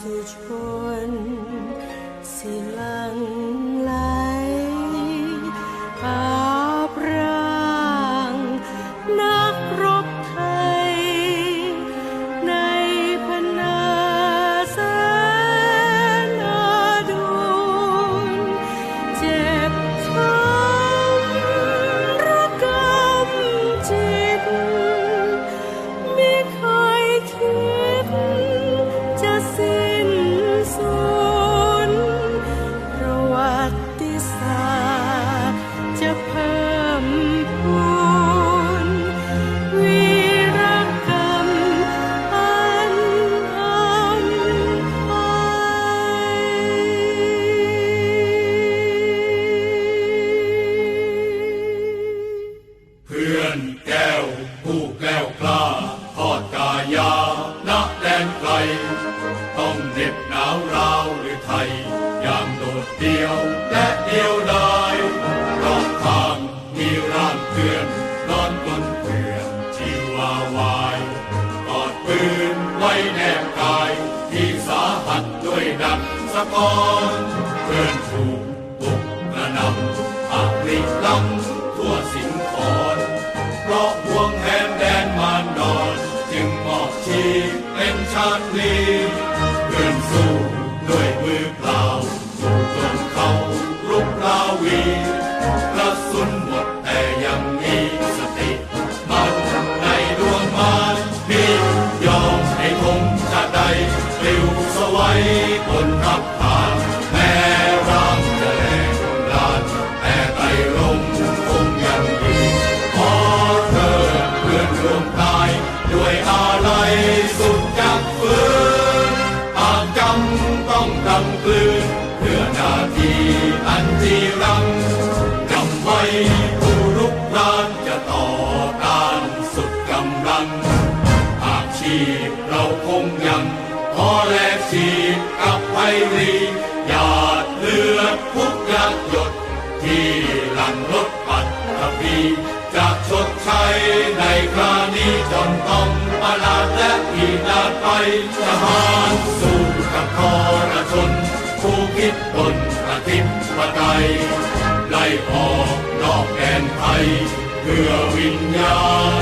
สุชนศิล ต้องเหน็บหนาวราวหรือไทย ยามโดดเดียวและเดียวดายรอบทางมีร่างเพื่อนนอนบนเกลื่อนชีวาวายกอดปืนไว้แนบกาย ที่สาหัสด้วยดักสะกอนเพื่อนถูก คงยังขอแลกชีพกับไพรีหยาดเลือดทุกหยาดหยด ที่หลังรถปัดทพีจะชดใช้ในครานี้จนต้องประหลาดและอีนาไปจะหานสู้กับทรชน ผู้คิดบนประทิปไตยไล่ออกนอกแดนไทยเพื่อวิญญาณ